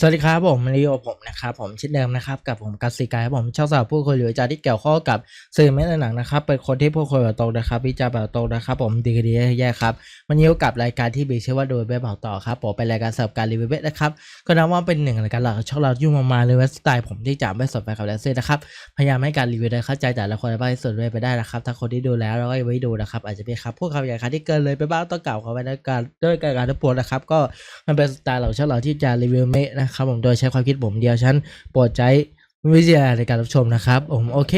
สวัสดีครับผมมาริโอผมนะครับผมเช่นเดิมนะครับกับผมกัสซิกายครับผมชอบสำหรับผู้คนหรือจารที่เกี่ยวข้องกับสื่อไม่ในหนังนะครับเป็นคนที่พูดคุยแบบตรงนะครับวิจารณ์แบบตรงนะครับผมดีดีแย่ๆครับวันนี้อยู่กับรายการที่มีชื่อว่าโดยเบบเบาต่อครับผมเป็นรายการสำหรับการรีวิวเว็บนะครับก็นับว่าเป็นหนึ่งรายการหลักช่องเรายุ่งมากๆเลยเว็บสไตล์ผมที่จะไม่สนไปกับแดนเซ่นะครับพยายามให้การรีวิวได้เข้าใจแต่ละคนได้มากที่สุดเลยไปได้นะครับถ้าคนที่ดูแล้วแล้วก็ยังไม่ดูนะครับอาจจะมีครับพวกคำหยาบคายที่เกินเลยไปบ้างต้องกล่าวขาไว้ในการด้วยการทุกปวดนะครับก็มันเป็นสไตล์ของช่องเราที่จะรีวิวเมะนะครับผมโดยใช้ความคิดผมเดียวฉันโปรดใช้วิจารณในการรับชมนะครับผมโอเค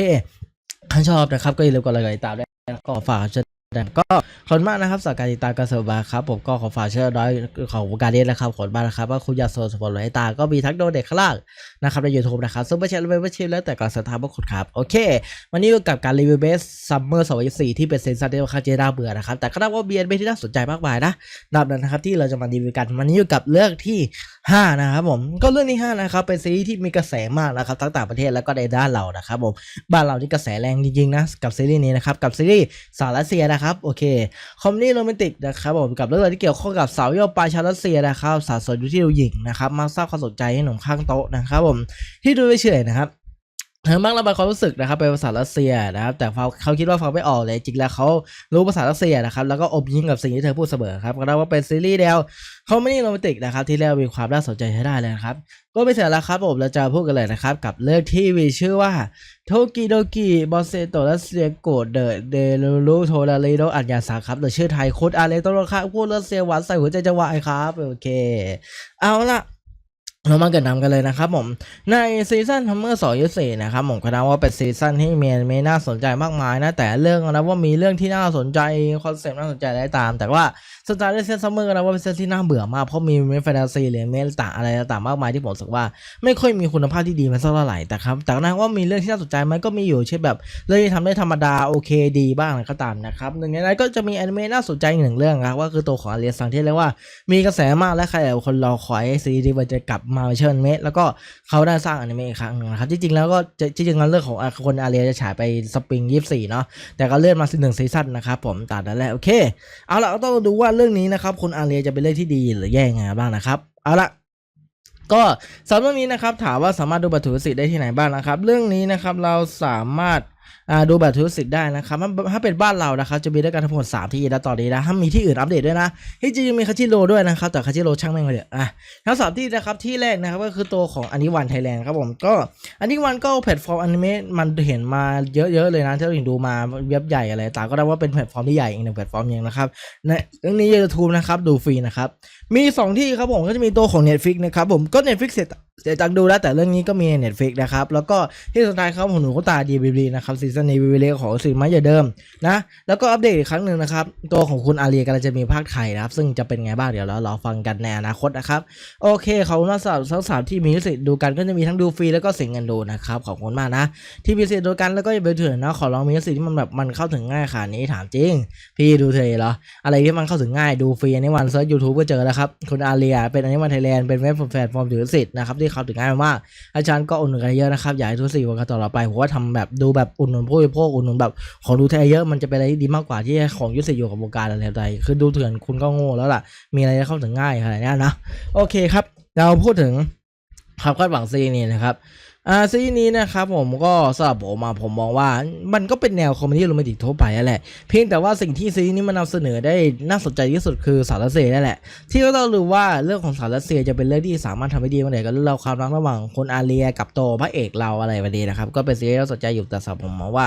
ถ้าชอบนะครับก็อย่าลืมกดไลค์กดติดตามด้วยนะก็ฝากช่วย ก็ขอบคุณมากนะครับสำหรับการติดตามการเสริมมาครับผมก็ขอฝากเชื่อน้อยของวงการนี้นนะครับขอบคุณมากนะครับว่าคุณอยากสนับสนุนให้ตาก็มีทั้งโดเด็กข้างล่างนะครับใน YouTube นะครับซุปเปอร์แชร์และเบอร์ชิลแล้วแต่การสถาบันคุณครับโอเค วันนี้กับการรีวิวเบสซัมเมอร์2024ที่เป็นเซนซันที่ค่างจะน่าเบื่อนะครับแต่ก็นับว่าเบียนไปที่น่าสนใจมากมายนะดับนั้นนะครับที่เราจะมารีวิวกันวันนี้อยู่กับเรื่องที่5นะครับผมก็เรื่องที่5นะครับเป็นซีรีส์ที่มีกระแสมากนะครับทั้งต่างประเทศแล้วก็ในด้านเรานะครับผมบ้านเรานี่กระแสแรงจริงๆนะกับซีรีส์นี้นะครับกับซีรีส์สาวรัสเซียนะครับโอเคคอมดี้โรแมนติกนะครับผมกับเรื่องราวที่เกี่ยวข้องกับสาวเยาวปลายชาวรัสเซียนะครับสาวสวยดูที่ดูหญิงนะครับมาสร้างความสนใจให้หนุ่มข้างโต๊ะนะครับผมที่ดูเฉยๆนะครับ เธอมักระบายความรู้สึกนะครับเป็นภาษารัสเซียนะครับ แต่เขาคิดว่าฟังไม่ออกเลยจริงแล้วเขารู้ภาษารัสเซียนะครับแล้วก็อมยิ้มกับสิ่งที่เธอพูดเสมอครับก็ได้ว่าเป็นซีรีส์เดียวเขาไม่ได้โรแมนติกนะครับที่เรียกว่ามีความน่าสนใจใช้ได้เลยนะครับ ก็ไม่เสร็จแล้วครับผมเราจะพูดกันเลยนะครับ กับเรื่องที่มีชื่อว่าโทกิโดกิบอสเซโตรัสเซียโกดเดเดลูลูโทราเลโดอัญญาสาครับหรือชื่อไทยโคดอาเลโตโรคาพูดรัสเซียหวานใส่หัวใจจะวายครับโอเค เอาละ เรามาเกิดนำกันเลยนะครับผมในซีซั่นทัมเมอร์สองยุสี่นะครับผมก็นับว่าเป็นซีซั่นที่มีมีน่าสนใจมากมายนะแต่เรื่องนะว่ามีเรื่องที่น่าสนใจคอนเซ็ปต์น่าสนใจอะไรตาม แต่ว่า สไตล์ในซีซั่นซัมเมอร์ก็นับว่าเป็นซีซั่นที่น่าเบื่อมาก เพราะมีเมฟแฟนตาซีหรือเมลต่างอะไรต่างๆมากมายที่ผมรู้สึกว่า ไม่ค่อยมีคุณภาพที่ดีมาสักเท่าไหร่แต่ครับแต่ก็นว่ามีเรื่องที่น่าสนใจไหมก็มีอยู่เช่นแบบเรื่องที่ทำได้ธรรมดาโอเคดีบ้างอะไรก็ตามนะครับหนึ่งในนั้นก็จะมีแอนิเมะน่าสนใจอีกหนึ่งเรื่องครับว่าคือตัวของอาเรียสังที่เรียกว่ามีกระแสมากและใครหลายคนรอคอยซีรีส์มันจะกลับมาเชิญเมะแล้วก็เขาได้สร้างอนิเมะอีกครั้งหนึงนะครับจริงๆแล้วก็จริงแล้วเรื่องของคนอาเรียจะฉายไปสปริงยี่สี่เนาะแต่ก็เลื่อนมาสิหนึ่งซีซั่นนะครับผมตามนั้นแหละโอเคเอาละก็ต้องดูว่าเรื่องนี้นะครับคุณอาเรียจะเป็นเรื่องที่ดีหรือแย่งไงบ้างนะครับ เอาละก็สำหรับเรื่องนี้นะครับถามว่าสามารถดูบัตรถือสิทธิ์ได้ที่ไหนบ้างนะครับ เรื่องนี้นะครับเราสามารถ ดูบัตรสิทธิ์ได้นะครับถ้าเป็นบ้านเรานะครับจะมีด้วยกันทั้งหมด3ที่นะตอนนี้นะถ้ามีที่อื่นอัปเดตด้วยนะที่จริงมีคาชิโร่ด้วยนะครับแต่คาชิโร่ช่างแม่งเลยอะทั้งสามที่นะครับที่แรกนะครับก็คือตัวของอันนี้วันไทยแลนด์ครับผมก็อันนี้วันก็แพลตฟอร์มอนิเมะมันเห็นมาเยอะๆเลยนะที่เราเห็นดูมาเว็บใหญ่อะไรต่างก็ได้ว่าเป็นแพลตฟอร์มที่ใหญ่อีกหนึ่งแพลตฟอร์มหนึงนะครับในเรื่องนี้ยูทูบนะครับดูฟรีนะครับมี 2 ที่ครับผมก็จะมีตัวของ Netflix นะครับผมก็ Netflix เสีย เสียตังดูแล้วแต่เรื่องนี้ก็มีใน Netflix นะครับ แล้วก็ที่สุดท้ายครับผมหนูก็ตาดีบีบีนะครับซีซั่นนี้บีบีของสื่อม้อย่าเดิมนะแล้วก็อัปเดตอีกครั้งหนึ่งนะครับ ตัวของคุณอาเรียกำลังจะมีภาคไทยนะครับ ซึ่งจะเป็นไงบ้างเดี๋ยวเรารอฟังกันในอนาคตนะครับ โอเคขอบคุณมากสำหรับทั้งสามที่มีสิทธิ์ดูกันก็จะมีทั้งดูฟรีแล้วก็เสียเงินดูนะครับขอบคุณมากนะที่มีสิทธิ์ดูกันแล้วก็อย่าไปเถื่อนนะขอลองมีสิทธิ์ที่มันแบบมันเข้าถึงง่ายขนาดนี้ถามจริง พี่ดูเทเหรออะไรที่มันเข้าถึงง่ายดูฟรีอันวันเซิร์ชยูทูบก็เจอแล้วครับคุณอาเรียเป็นอันนี้วันไทยแลนด์เป็นเว็บแพลตฟอร์มถือสิทธิ์นะครับที่เข้าถึงง่ายมากอาจารย์ก็อุดหนุนกันเยอะนะครับอยากให้ทุกสิ่งวันต่อไปผมว่าทำแบบดูแบบอุดหนุนผู้บริโภคอุดหนุนแบบของดูไทยเยอะมันจะเป็นอะไรที่ดีมากกว่าที่ของยุติอยู่กับวงการอะไรใดคือดูเถื่อนคุณก็โง่แล้วล่ะ มีอะไรเข้าถึงง่ายขนาดนี้นะโอเคครับ เราพูดถึงความคาดหวังซีนี่นะครับ อ่าซีนี้นะครับผมก็สำหรับผมมาผมมองว่ามันก็เป็นแนวคอมเมดี้โรแมนติกทั่วไปนั่นแหละ เพียงแต่ว่าสิ่งที่ซีนี้มันนำเสนอได้น่าสนใจที่สุดคือสาวรัสเซียนั่นแหละ ที่เรารู้ว่าเรื่องของสาวรัสเซียจะเป็นเรื่องที่สามารถทำให้ดีมาไหนก็เรื่องราวความรักระหว่างคนอาเรียกับโตพระเอกเราอะไรประเด็นะครับ ก็เป็นซีรีส์ที่น่าสนใจอยู่แต่สำหรับผมมองว่า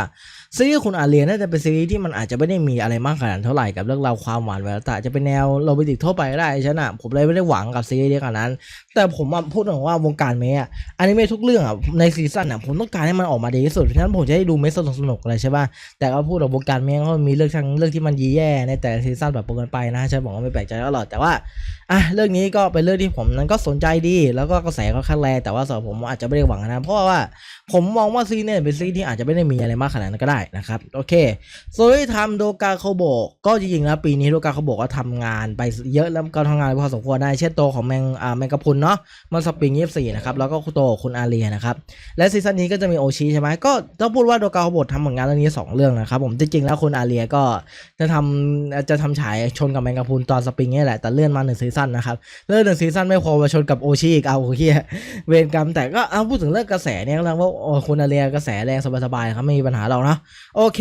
ซีรีส์คุณอาเรียน่าจะเป็นซีรีส์ที่มันอาจจะไม่ได้มีอะไรมากขนาดนั้นเท่าไหร่กับเรื่องราวความหวานแววตาจะเป็นแนวโรแมนติกทั่วไปก็ได้ฉันอะผมเลยไม่ได้หวังกับซีรีส์นี้ขนาดนั้น แต่ผมพูดถึงว่าวงการเมย์อะอนิเมะทุกเรื่องอะในซีซั่นอะผมต้องการให้มันออกมาดีที่สุดเพราะฉะนั้นผมจะได้ดูเมสสนุกๆอะไรใช่ป่ะแต่ก็พูดถึงวงการเมย์ก็มีเรื่องทั้งเรื่องที่มันยีแย่ในแต่ละซีซั่นแบบปนกันไปนะใช่ผมก็ไม่แปลกใจตลอดแต่ว่าอะเรื่องนี้ก็เป็นเรื่องที่ผมนั้นก็สนใจดีแล้วก็กระแสก็ข้างแรงแต่ว่าสำหรับผมอาจจะไม่ได้หวังนะเพราะว่าผมมองว่าซีเนี่ยเป็นซีที่อาจจะไม่ได้มีอะไรมากขนาดนั้นก็ได้นะครับ โอเคโซลิทำโดกาโคโบก็จริงๆแล้วปีนี้โดกาโคโบก็ทำงานไปเยอะแล้วก็ทำงานพอสมควรได้เช่นโตของแมงอ่าแมงกะพุนเนาะมันสปริงยี่สี่นะครับ แล้วก็คุโตคุณอาเรียนะครับ และซีซั่นนี้ก็จะมีโอชิใช่ไหมก็ต้องพูดว่าโดกาโคโบทำผลงานเรื่องนี้สองเรื่องนะครับผมจริงๆแล้วคุณอาเรียก็จะทำจะทำฉายชนกับแมงกะพุนตอนสปริงนี่แหละแต่เลื่อนมาหนึ่งซีซั่นนะครับเรื่องหนึ่งซีซั่นไม่พอมาชนกับโอชิอีกเอาเฮียเวรกรรมแต่ก็เอาพูดถึงเรื่องกระแสเนี่ยแล้วว่าโอ้คุณอาเรียกระแสแรงสบายๆครับไม่มีปัญหาเราเนาะโอเค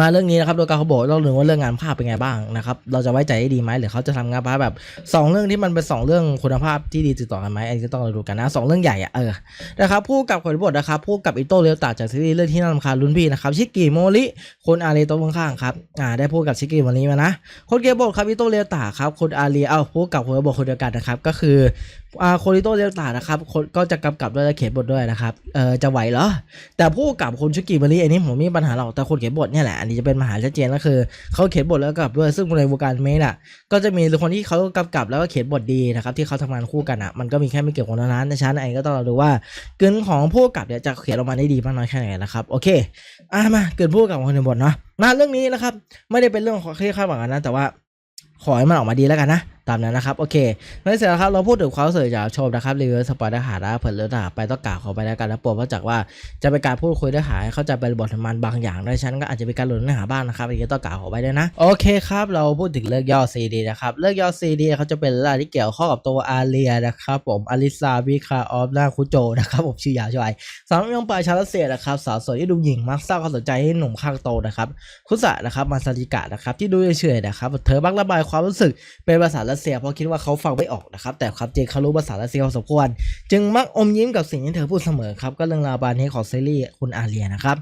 มาเรื่องนี้นะครับโดยการเขาบอกเราเรื่งว่าเรื่องงานภาพเป็นไงบ้างนะครับ เราจะไว้ใจได้ดีไหมหรือเขาจะทำงานภาพแบบสองเรื่องที่มันเป็นสองเรื่องคุณภาพที่ดีติดต่อกันไหมอันนี้ต้องเราดูกันนะสองเรื่องใหญ่อะเออนะครับผู้กับขนบทนะครับผู้กับอิโต้เรียวตาจากซีรีส์เรื่องที่น่ารำคาญรุ่นพี่นะครับชิกิโมริคนอาเรีโตัวข้างๆครับอ่าได้พูดกับชิกิโมริมานะคนเขียนบทครับอิโต้เรียวตาครับคนอาเรียเอาผู้กำกับคนบทคนเดียวกันนะครับก็คืออ่าโคริโตเรียวตานะครับคนก็จะกำกับด้วยและเขียนบทด้วยนะครับเออจะไหวเหรอแต่ผู้กำกับคนชิกิโมริอันนี้ผมมีปัญหาหรอกแต่คนเขียนบทเนี่ยแหละอันนี้จะเป็นมหาชัดเจนก็คือเขาเขียนบทแล้วกับด้วยซึ่งในวงการเมนอะก็จะมีคนที่เขากำกับแล้วก็เขียนบทดีนะครับที่เขาทำงานคู่กันอะมันก็มีแค่ไม่เกี่ยวกับคนเท่านั้นนะชั้นไอ้ก็ต้องราดูว่าเกินของผู้กับเนี่ยจะเขียนออกมาได้ดีมากน้อยแค่ไหนนะครับโอเคอะมาเกินผู้กำกับคนในบทเนาะมาเรื่องนี้นะครับไม่ได้เป็นเรื่องของที่คาดหวังกันนะแต่ว่าขอให้มันออกมาดีแล้วกันนะตามนั้นนะครับ โอเคไม่เสร็จแล้วครับ เราพูดถึงความรู้สึกจากชมนะครับรีวิวสปอยล์ได้หาได้เผลอๆไปต้องกล่าวขอไปแล้วกันนะปวดเพราะจากว่าจะเป็นการพูดคุยได้อหาให้เข้าใจบริบทมันบางอย่างด้วยฉะนันก็อาจจะเป็นการหลุดเนื้อหาบ้างนะครับอันนี้ต้องกล่าวขอไปด้วยนะโอเคครับเราพูดถึงเลือกย่อ CD นะครับเลือกย่อ CD เขาจะเป็นเรื่องที่เกี่ยวข้องกับตัวอาเรียนะครับผมอลิซาวิคาออฟนาคุโจนะครับผมชื่อยาวช่วยสาวยังปลายชาวรัสเซียนะครับสาวสวยที่ดูหญิงมักสร้างความสนใจให้หนุ่มข้างโตนะครับคุสะนะครับมาซาจิกะนะครับที่ดูเฉยๆนะครับเธอมักระบายความรู้สึกเป็นภาษารัสเซียเพราะคิดว่าเขาฟังไม่ออกนะครับ แต่ความจริงเขารู้ภาษารัสเซียพอสมควร จึงมักอมยิ้มกับสิ่งที่เธอพูดเสมอครับ ก็เรื่องราวบานนี้ของซีรีส์คุณอาเรียนะครับ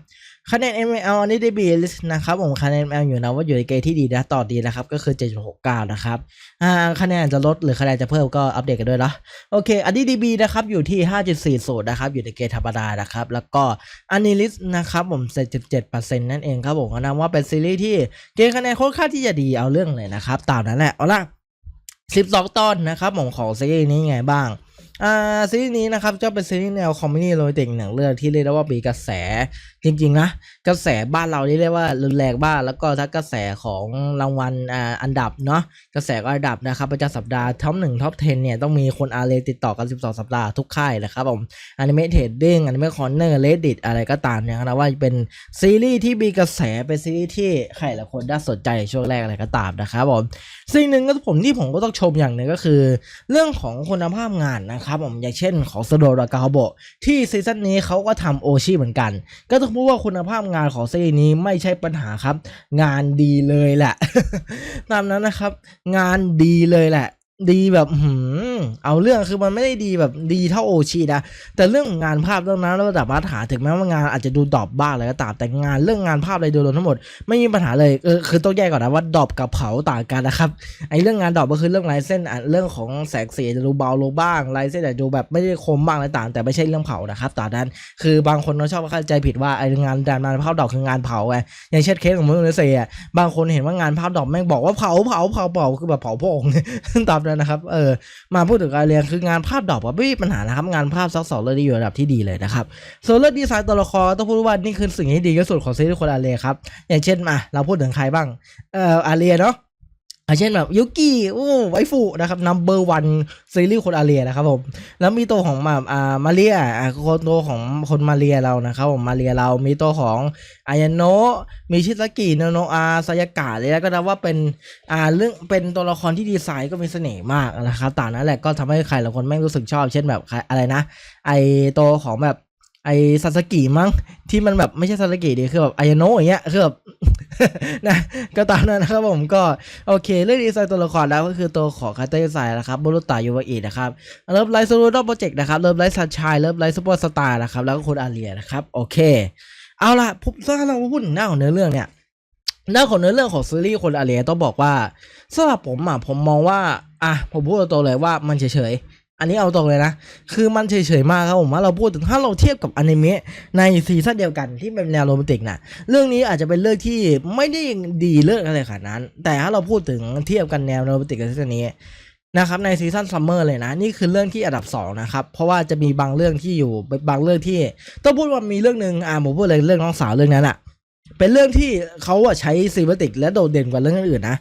คะแนน ML อันนี้ได้บีลิสนะครับผมคะแนน ML อยู่นะว่าอยู่ในเกณฑ์ที่ดีนะต่อดีนะครับ ก็คือ 7.69 นะครับอ่าคะแนนจะลดหรือคะแนนจะเพิ่มก็อัปเดตกันด้วยนะโอเค อันนี้ DB นะครับอยู่ที่ 5.40 นะครับ อยู่ในเกณฑ์ธรรมดานะครับ แล้วก็อันนี้ลิสนะครับผม 7.7%นั่นเองครับผมก็นับว่าเป็นซีรีส์ที่เกณฑ์คะแนนค่อนข้างที่จะดีเอาเรื่องเลยนะครับตามนั้นแหละเอาล่ะ 12 ตอนนะครับผมของซีรีส์นี้ไงบ้างอ่าซีรีส์นี้นะครับจะเป็นซีรีส์แนวคอมเมดี้โรแมนติกหนังเรื่องที่เรียกได้ว่ามีกระแส จริงๆนะกระแสบ้านเราที่เรียกว่ารุนแรงบ้างแล้วก็ถ้ากระแสของรางวัลอ่าอันดับเนาะกระแสก็อันดับนะครับประจำสัปดาห์ท็อปหนึ่งท็อป10เนี่ยต้องมีคนอาเรติดต่อกัน 12 สัปดาห์ทุกค่ายเลยครับผมอนิเมะเทดดิ้งอนิเมะคอนเนอร์เลดดิตอะไรก็ตามเนี่ยนะว่าเป็นซีรีส์ที่มีกระแสเป็นซีรีส์ที่ใครหลายคนได้สนใจช่วงแรกอะไรก็ตามนะครับผมสิ่งหนึ่งก็ผมที่ผมก็ต้องชมอย่างหนึ่งก็คือ เรื่องของคุณภาพงานนะครับผมอย่างเช่นของสโดรากาโบที่ซีซั่นนี้เขาก็ทำโอชิเหมือนกัน ก็ต้องพูดว่าคุณภาพงานของซีรีส์นี้ไม่ใช่ปัญหาครับ งานดีเลยแหละ ตามนั้นนะครับ งานดีเลยแหละ ดีแบบหืมเอาเรื่องคือมันไม่ได้ดีแบบดีเท่าโอชินะ แต่เรื่องงานภาพเรื่องนั้นเราสามารถหาถึงแม้ว่างานอาจจะดูดรอปบ้างอะไรก็ตามแต่งานเรื่องงานภาพอะไรโดยรวมทั้งหมด ไม่มีปัญหาเลยเออคือต้องแยกก่อนนะว่าดรอปกับเผาต่างกันนะครับไอ้เรื่องงานดรอปก็คือเรื่องลายเส้นอะเรื่องของแสงสีจะดูเบาลงบ้างลายเส้นอาจจะดูแบบไม่ได้คมบ้างอะไรต่าง แต่ไม่ใช่เรื่องเผานะครับต่ามนั้น คือบางคนเขาชอบเข้าใจผิดว่าไอ้งานดานงานภาพดรอปคืองานเผาไงอย่างเช่นเคสของมือเนเซียบางคนเห็นว่างานภาพดรอปแม่งบอกว่าเผาเผาเผาเผาคือแบบเผาพงตามนั้วนะครับ เออ มาพูดถึงการเรียนคืองานภาพดอกอะไม่มีปัญหานะครับ งานภาพซักสองเลยดีอยู่ระดับที่ดีเลยนะครับส่วนเรื่องดีไซน์ตัวละครต้องพูดว่านี่คือสิ่งที่ดีที่สุดของซีรีส์คนอาเรียครับ อย่างเช่นมาเราพูดถึงใครบ้าง เอ่ออาเรียเนาะ เช่นแบบยุกิโอ้ไวฟูนะครับนัมเบอร์วันซีรีส์คนอาเรียนะครับผมแล้วมีตัวของแบบอ่ามาเรียอ่าคนตัวของคนมาเรียเรานะครับผมมาเรียเรามีตัวของอายโนะมีชิซากิโนโนอาซายากะเลยแล้วก็นับว่าเป็นอ่าเรื่องเป็นตัวละครที่ดีไซน์ก็มีเสน่ห์มากนะครับต่างนั้นแหละก็ทำให้ใครหลายคนแม่งรู้สึกชอบ เช่นแบบใครอะไรนะ ไอตัวของแบบ ไอซาสกิมั้งที่มันแบบไม่ใช่ซาสกิดีคือแบบไอโนะอย่างเงี้ยคือแบบนะก็ตามนั้นนะครับผมก็โอเคเรื่องดีไซน์ตัวละครแล้วก็คือตัวของคาเตอร์ไซนะครับบรุตายูวะอีนะครับเริ่มไลท์ซูรูดอโปรเจกต์นะครับเริ่มไลท์ซันชายเริ่มไลท์ซูเปอร์สตาร์นะครับแล้วก็คุณอาเรียนะครับโอเค เอาล่ะผมถ้าเราพูดถึงหน้าของเนื้อเรื่องเนี่ยหน้าของเนื้อเรื่องของซีรีส์คนอาเรียต้องบอกว่าสำหรับผมอะผมมองว่าอะผมพูดตรงๆเลยว่ามันเฉยๆ อันนี้เอาตรงเลยนะ คือมันเฉยๆมากครับผมว่าเราพูดถึงถ้าเราเทียบกับอนิเมะในซีซั่นเดียวกันที่เป็นแนวโรแมนติกนะเรื่องนี้อาจจะเป็นเรื่องที่ไม่ได้ดีเลิศอะไรขนาดนั้น แต่ถ้าเราพูดถึงเทียบกันแนวโรแมนติกกับซีซั่นนี้นะครับในซีซั่นซัมเมอร์เลยนะ นี่คือเรื่องที่อันดับสองนะครับ เพราะว่าจะมีบางเรื่องที่อยู่บางเรื่องที่ต้องพูดว่ามีเรื่องหนึ่งอ่าผมพูดเลยเรื่องน้องสาวเรื่องนั้นอะเป็นเรื่องที่เขาอะใช้ซีเมติกและโดดเด่นกว่าเรื่องอื่นนะ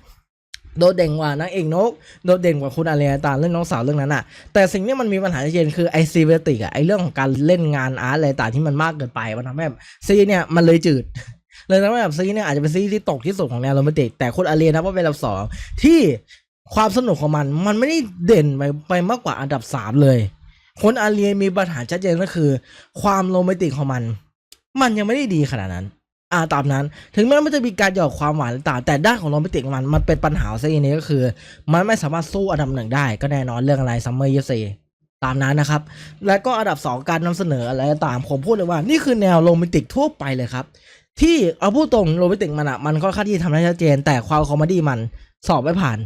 โดดเด่นกว่านางเอกนก โดดเด่นกว่าคุณอาเรียตาเรื่องน้องสาวเรื่องนั้นอะแต่สิ่งที่มันมีปัญหาชัดเจนคือไอซีเมติกอะไอเรื่องของการเล่นงานอาร์ตอะไรต่างที่มันมากเกินไปมันทำให้แบบซีเนี่ยมันเลยจืดเลยทำให้แบบซีเนี่ยอาจจะเป็นซีที่ตกที่สุดของแนวโรแมนติกแต่คุณอาเรียนะว่าเป็นลำสองที่ความสนุกของมันมันไม่ได้เด่นไปไปมากกว่าอันดับสามเลยคนอาเรียมีปัญหาชัดเจนก็คือ ความโรแมนติกของมัน มันยังไม่ได้ดีขนาดนั้น อ่าตามนั้น ถึงแม้มันจะมีการหยอดความหวานต่างแต่ด้านของโรแมนติกของมันมันเป็นปัญหาซะเองนี้ก็คือ มันไม่สามารถสู้อันดับหนึ่งได้ ก็แน่นอนเรื่องอะไรซัมเมอร์ยูซีตามนั้นนะครับ แล้วก็อันดับ 2 การนำเสนออะไรต่างผมพูดเลยว่า นี่คือแนวโรแมนติกทั่วไปเลยครับ ที่เอาพูดตรงโรแมนติกมันอะมันค่อนข้างที่ทำได้ชัดเจน แต่ความคอมเมดี้มันสอบไม่ผ่าน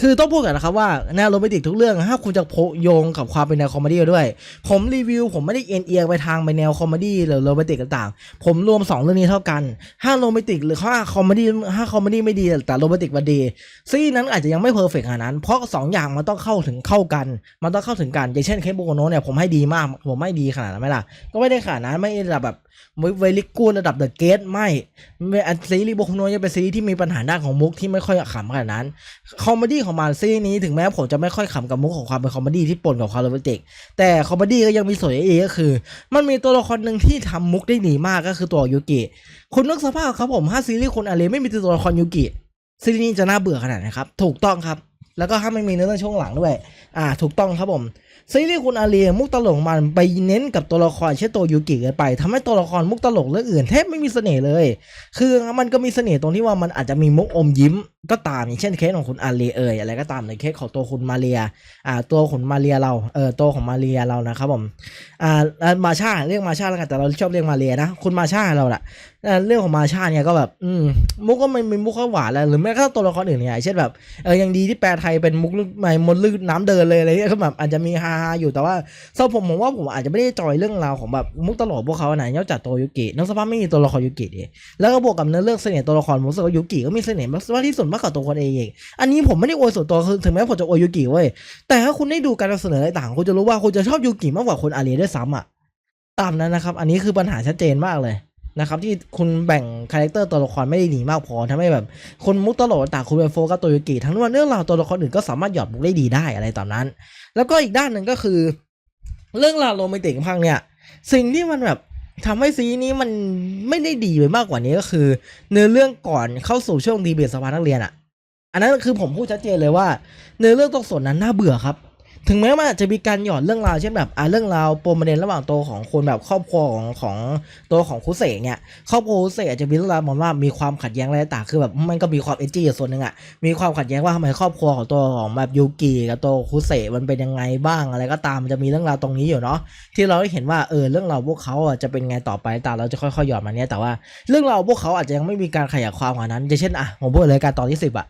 คือต้องพูดกันนะครับว่าแนวโรแมนติกทุกเรื่องถ้าคุณจะโพยงกับความเป็นแนวคอมเมดี้ด้วย ผมรีวิว ผมไม่ได้เอ็นเอียงไปทางไปแนวคอมเมดี้หรือโรแมนติกต่างๆ ผมรวมสองเรื่องนี้เท่ากัน ถ้าโรแมนติกหรือถ้าคอมเมดี้ถ้าคอมเมดี้ไม่ดีแต่โรแมนติกมันดีซีนั้นอาจจะยังไม่เพอร์เฟกต์ขนาดนั้น เพราะสองอย่างมันต้องเข้าถึงเข้ากัน มันต้องเข้าถึงกัน อย่างเช่นเคสโบโกโนเนี่ยผมให้ดีมาก ผมไม่ดีขนาดนั้นไหมล่ะ ก็ไม่ได้ขนาดนั้นไม่ได้ระแบบเวลิกูระดับเดอะเกตไม่ไม่อันซีรีส์บโกโนยังเป็นซีรีส์ที่มีปัญหาด้านของมุกที่ไม่ค่อยขำขนาดนั้น คอมเมดี้ของมันซีรีส์นี้ถึงแม้ผมจะไม่ค่อยขำกับมุกของความเป็นคอมเมดี้ที่ปนกับความโรแมนติก แต่คอมเมดี้ก็ยังมีส่วนเอก็คือ มันมีตัวละครหนึ่งที่ทำมุกได้ดีมากก็คือตัวยูกิ คุณนึกสภาพครับผมถ้าซีรีส์คนอาเลไม่มีตัวละครยูกิซีรีส์นี้จะน่าเบื่อขนาดไหนครับ ถูกต้องครับ แล้วก็ห้าไม่มีเนื้อเรื่องช่วงหลังด้วย อ่า ถูกต้องครับผม ซีรีส์คุณอาเลียมุกตลกของมันไปเน้นกับตัวละครเช่นตัวยูกิเกินไปทำให้ตัวละครมุกตลกเรื่องอื่นแทบไม่มีเสน่ห์เลย คือมันก็มีเสน่ห์ตรงที่ว่ามันอาจจะมีมุกอมยิ้มก็ตามอย่างเช่นเคสของคุณอาเลียเอ่ยอะไรก็ตามในเคสของตัวคุณมาเรียอ่าตัวของมาเรียเราเออตัวของมาเรียเรานะครับผมอ่ามาชาเรียกมาชาแล้วกันแต่เราชอบเรียกมาเรียนะคุณมาชาเราแหละเรื่องของมาชาเนี่ยก็แบบอืมมุกก็ไม่มีมุกข้าหวานแล้วหรือแม้กระทั่งตัวละครอื่นเนี่ยเช่นแบบเออยังดีที่แปลไทยเป็นมุกลึกไม่มดลึกน้ำเดินเลยอะไรเงี้ยก็แบบอาจจะมีฮาอยู่แต่ว่าสำหรับผมผมว่าผมอาจจะไม่ได้จอยเรื่องราวของแบบมุกตลกพวกเขาไหนนอกจากตัวยูกิน้องสภาพไม่มีตัวละครยูกิดิแล้วก็บวกกับเนื้อเรื่องเสน่ห์ตัวละครผมรู้สึกว่ายูกิก็มีเสน่ห์มากที่สุดมากกว่าตัวคนเองอีกอันนี้ผมไม่ได้อวยส่วนตัวคือถึงแม้ผมจะอวยยูกิเว้ยแต่ถ้าคุณได้ดูการนำเสนออะไรต่างคุณจะรู้ว่าคุณจะชอบยูกิมากกว่าคนอาเรียด้วยซ้ำอะตามนั้นนะครับ อันนี้คือปัญหาชัดเจนมากเลยนะครับที่คุณแบ่งคาแรคเตอร์ตัวละครไม่ได้ดีมากพอทำให้แบบคนมุกตลกต่างคุณไปโฟกัสตัวยูกิทั้งที่ว่าเรื่องราวตัวละครอื่นก็สามารถหยอดมุกได้ดีได้อะไรตามนั้น แล้วก็อีกด้านหนึ่งก็คือ เรื่องราวโรแมนติกพังเนี่ย สิ่งที่มันแบบ ทำให้ซีนี้มันไม่ได้ดีไปมากกว่านี้ก็คือ เนื้อเรื่องก่อนเข้าสู่ช่วงดีเบตสภานักเรียนอะ อันนั้นคือผมพูดชัดเจนเลยว่า เนื้อเรื่องตรงส่วนนั้นน่าเบื่อครับ ถึงแม้มันอาจะมีการหยอดเรื่องราวเช่นแบบอ่าเรื่องราวปมประเด็นระหว่างตัวของคนแบบครอบครัวของของตัวของคุเสกเนี่ยครอบครัวคุเสกอาจจะมีเรื่องราวมองว่ามีความขัดแย้งอะไรต่างคือแบบมันก็มีความเอจี้อยู่ส่วนหนึ่งอะมีความขัดแย้งว่าทำไมครอบครัวของตัวของแบบยูกิกับตัวคุเสกมันเป็นยังไงบ้างอะไรก็ตามมันจะมีเรื่องราวตรงนี้อยู่เนาะที่เราได้เห็นว่าเออเรื่องราวพวกเขาอะจะเป็นไงต่อไปแต่เราจะค่อยๆหยอดมาเนี้ยแต่ว่าเรื่องราวพวกเขาอาจจะยังไม่มีการขยายความกว่านั้นอย่างเช่นอะผมพูดเลยการตอนที่สิบอะ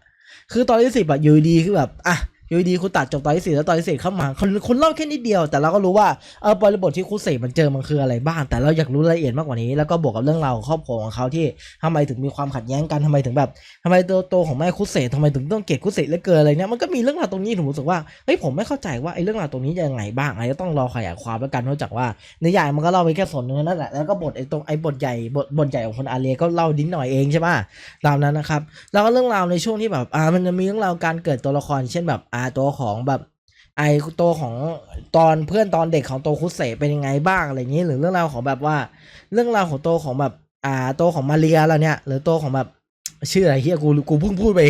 คือตอนที่สิบอะยูดีคือแบบอะ อยู่ดีคุณตัดจบตอนที่สี่แล้วตอนที่สี่เข้ามาคนคนเล่าแค่นิดเดียว แต่เราก็รู้ว่าเออบริบทที่คุณเสกมันเจอมันคืออะไรบ้าง แต่เราอยากรู้รายละเอียดมากกว่านี้ แล้วก็บวกกับเรื่องราวของครอบครัวของเขาที่ทำไมถึงมีความขัดแย้งกันทำไมถึงแบบทำไมตัวโตของแม่คุณเสกทำไมถึงต้องเกลียดคุณเสกเหลือเกินอะไรเนี่ยมันก็มีเรื่องราวตรงนี้ผมรู้สึกว่าเฮ้ยผมไม่เข้าใจว่าไอ้เรื่องราวตรงนี้จะยังไงบ้างอะไรก็ต้องรอขยายความแล้วกันนอกจากว่าในใหญ่มันก็เล่าไปแค่ส่วนนึงนั่นแหละแล้วก็บทไอ้ตรงไอ้บทใหญ่บทบทใหญ่ของคนอาเลียก็เล่าดิ้นหน่อยเองใช่ปะตามนั้นนะครับแล้วก็เรื่องราวในช่วงที่แบบอ่ามันจะมีเรื่องราวการเกิดตัวละครเช่นแบบอ่าตัวของแบบไอตัวของตอนเพื่อนตอนเด็กของโตคุเสเป็นยังไงบ้างอะไรอย่างนี้ หรือเรื่องราวของแบบว่า เรื่องราวของตัวของแบบอ่าตัวของมาเรียเราเนี่ย หรือตัวของแบบ ชื่ออะไรเฮียกูกูเพิ่งพูดไป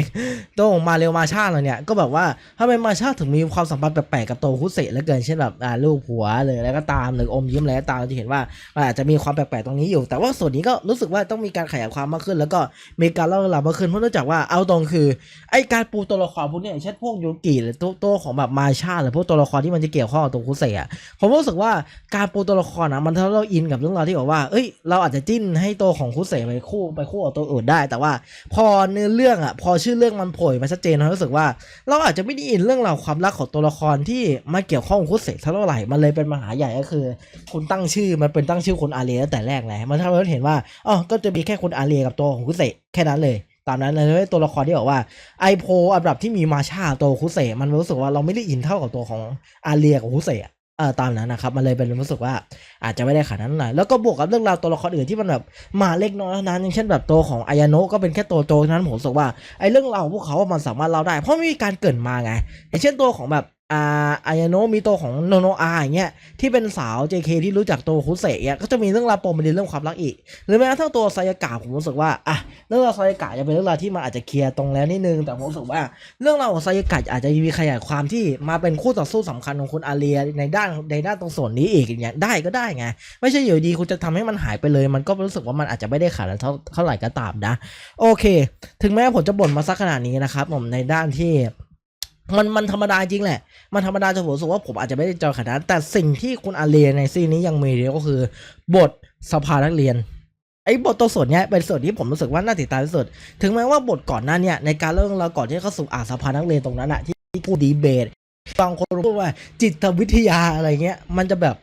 ตัวของมาเรียวมาชาเราเนี่ยก็แบบว่าทำไมมาชาถึงมีความสัมพันธ์แปลกๆกับโตคุเสะเหลือเกินเช่นแบบอ่าลูกผัวหรืออะไรก็ตามหรืออมยิ้มอะไรก็ตามเราจะเห็นว่ามันอาจจะมีความแปลกๆตรงนี้อยู่ แต่ว่าส่วนนี้ก็รู้สึกว่าต้องมีการขยายความมากขึ้น แล้วก็มีการเล่าเรื่องราวมากขึ้นเพราะเนื่องจากว่าเอาตรงคือไอการปูตัวละครพวกเนี้ยเช่นพวกยูกิหรือตัวตัวของแบบมาชาหรือพวกตัวละครที่มันจะเกี่ยวข้องกับตัวคุเสะผมรู้สึกว่าการปูตัวละครอะมันทำให้เราอินกับเรื่องราวที่บอกว่าเอ้ยเราอาจจะจิ้นให้ตัวของคุเสะไปคู่ไปคู่กับตัวอื่นได้แต่ว่าพอเนื้อเรื่องอะพอชื่อเรื่องมันโผล่มาชัดเจนเรารู้สึกว่า เราอาจจะไม่ได้อินเรื่องราวความรักของตัวละครที่มาเกี่ยวข้องคุเสะเท่าไหร่มันเลยเป็นปัญหาใหญ่ก็คือ คุณตั้งชื่อมันเป็นตั้งชื่อคนอาเรียตั้งแต่แรกเลยมันทำให้เราเห็นว่าอ๋อก็จะมีแค่คนอาเรียกับตัวของคุเสะแค่นั้นเลยตามนั้นเลยตัวละครที่บอกว่าไอโพอันดับที่มีมาชาตัวคุเสะมันรู้สึกว่าเราไม่ได้อินเท่ากับตัวของอาเรียกับคุเสะ เออตามนั้นนะครับมันเลยเป็นรู้สึกว่าอาจจะไม่ได้ขนาดนั้นหน่อยแล้วก็บวกกับเรื่องราวตัวละครอื่นที่มันแบบมาเล็กน้อยเท่านั้นอย่างเช่นแบบตัวของอายาโนะก็เป็นแค่ตัวโตเท่านั้นผมรู้สึกว่าไอเรื่องราวของพวกเขาอะมันสามารถเล่าได้ เพราะไม่มีการเกิดมาไงอย่างเช่นตัวของแบบ อาอายโนะมีตัวของโนโนอาอย่างเงี้ยที่เป็นสาว JK ที่รู้จักตัวคุเสะเนี่ยก็จะมีเรื่องราวปมประเด็นเรื่องความรักอีก หรือแม้กระทั่งตัวไซยากะผมรู้สึกว่าอะเรื่องราวไซยากะจะเป็นเรื่องราวที่มันอาจจะเคลียร์ตรงแล้วนิดนึงแต่ผมรู้สึกว่า เรื่องราวของไซยากะอาจจะมีขยายความที่มาเป็นคู่ต่อสู้สำคัญของคุณอาเรียในด้านในด้านตรงส่วนนี้อีกอย่างได้ก็ได้ไงไม่ใช่อยู่ดีคุณจะทำให้มันหายไปเลย มันก็รู้สึกว่ามันอาจจะไม่ได้ขาดเท่าเท่าไหร่ก็ตามนะ โอเค ถึงแม้ผมจะบ่นมาสักขนาดนี้นะครับผมในด้านที่ มันมันธรรมดาจริงแหละ มันธรรมดาจนผมรู้สึกว่าผมอาจจะไม่ได้จอยขนาดนั้นแต่สิ่งที่คุณอาเรียในซีนนี้ยังมีเนี่ยก็คือ บทสภานักเรียนไอ้บทตัวส่วนเนี้ยเป็นส่วนที่ผมรู้สึกว่าน่าติดตามที่สุด ถึงแม้ว่าบทก่อนหน้าเนี่ยในการเรื่องเราก่อนที่เขาสู่อาสภานักเรียนตรงนั้นอะที่พูดดีเบตบางคนพูดว่าจิตวิทยาอะไรเงี้ย มันจะแบบ